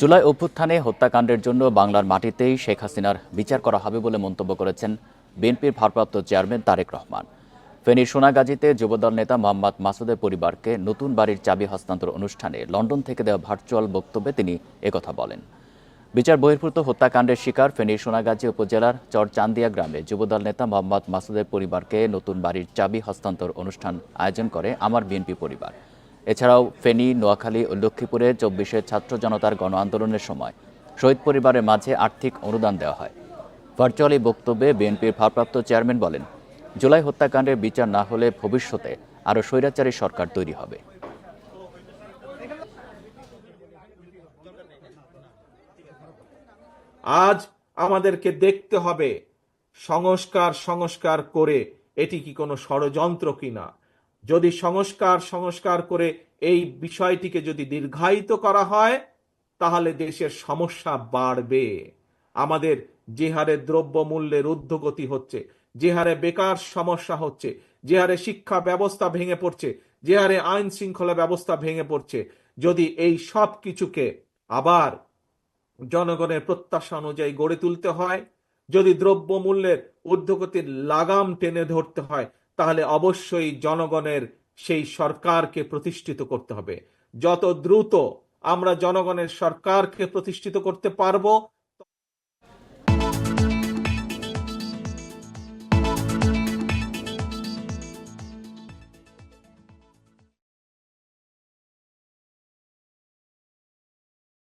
জুলাই অভ্যুত্থানে হত্যাকাণ্ডের জন্য বাংলার মাটিতেই শেখ হাসিনার বিচার করা হবে বলে মন্তব্য করেছেন বিএনপির ভারপ্রাপ্ত চেয়ারম্যান তারেক রহমান। ফেনীর সোনাগাজীতে যুবদল নেতা মোহাম্মদ মাসুদের পরিবারকে নতুন বাড়ির চাবি হস্তান্তর অনুষ্ঠানে লন্ডন থেকে দেওয়া ভার্চুয়াল বক্তব্যে তিনি একথা বলেন। বিচার বহির্ভূত হত্যাকাণ্ডের শিকার ফেনীর সোনাগাজী উপজেলার চরচান্দিয়া গ্রামে যুবদল নেতা মোহাম্মদ মাসুদের পরিবারকে নতুন বাড়ির চাবি হস্তান্তর অনুষ্ঠান আয়োজন করে আমার বিএনপি পরিবার। এছাড়াও ফেনী, নোয়াখালী ও লক্ষ্মীপুরে চব্বিশে ছাত্র জনতার গণ আন্দোলনের সময় শহীদ পরিবারের মাঝে আর্থিক অনুদান দেওয়া হয়। ভার্চুয়ালি বক্তব্যে বিএনপির ভারপ্রাপ্ত চেয়ারম্যান বলেন, জুলাই হত্যাকাণ্ডের বিচার না হলে ভবিষ্যতে আরও স্বৈরাচারী সরকার তৈরি হবে। আজ আমাদেরকে দেখতে হবে সংস্কার সংস্কার করে এটি কি কোনো ষড়যন্ত্র কিনা? যদি সংস্কার সংস্কার করে এই বিষয়টিকে যদি দীর্ঘায়িত করা হয়, তাহলে দেশের সমস্যা বাড়বে। আমাদের যে হারে দ্রব্যমূল্যের ঊর্ধ্বগতি হচ্ছে, যে হারে বেকার সমস্যা হচ্ছে, যে হারে শিক্ষা ব্যবস্থা ভেঙে পড়ছে, যে হারে আইন শৃঙ্খলা ব্যবস্থা ভেঙে পড়ছে, যদি এই সব কিছুকে আবার জনগণের প্রত্যাশা অনুযায়ী গড়ে তুলতে হয়, যদি দ্রব্যমূল্যের ঊর্ধ্বগতির লাগাম টেনে ধরতে হয় তাহলে অবশ্যই জনগণের সেই সরকারকে প্রতিষ্ঠিত করতে হবে। যত দ্রুত আমরা জনগণের সরকারকে প্রতিষ্ঠিত করতে পারব